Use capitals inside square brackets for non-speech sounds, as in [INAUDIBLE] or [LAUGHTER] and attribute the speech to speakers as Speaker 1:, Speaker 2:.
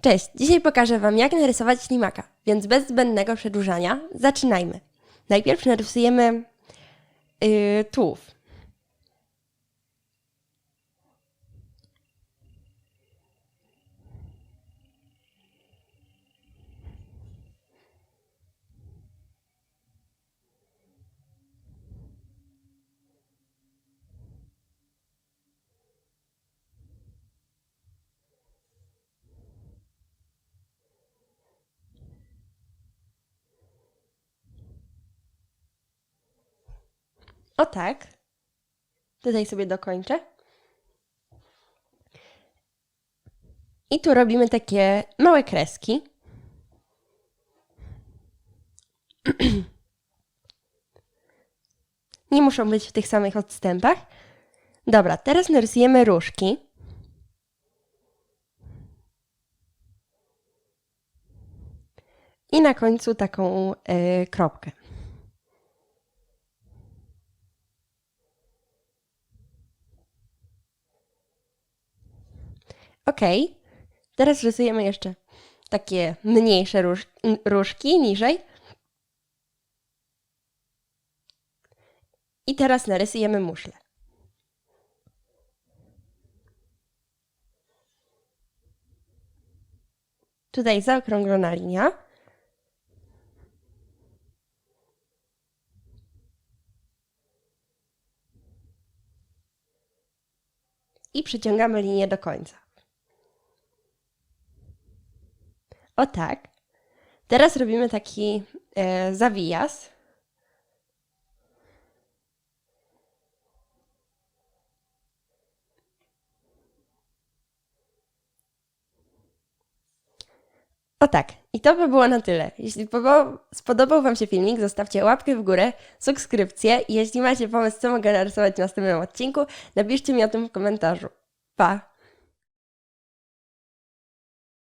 Speaker 1: Cześć, dzisiaj pokażę Wam jak narysować ślimaka, więc bez zbędnego przedłużania zaczynajmy. Najpierw narysujemy yy, tułów. O tak. Tutaj sobie dokończę. I tu robimy takie małe kreski. [CLEARS THROAT] Nie muszą być w tych samych odstępach. Dobra, teraz narysujemy różki. I na końcu taką e, kropkę. Ok, teraz rysujemy jeszcze takie mniejsze róż, różki niżej. I teraz narysujemy muszle. Tutaj zaokrąglona linia. I przyciągamy linię do końca. O tak. Teraz robimy taki e, zawijas. O tak, i to by było na tyle. Jeśli spodobał Wam się filmik, zostawcie łapkę w górę, subskrypcję i jeśli macie pomysł, co mogę narysować w następnym odcinku, napiszcie mi o tym w komentarzu. Pa!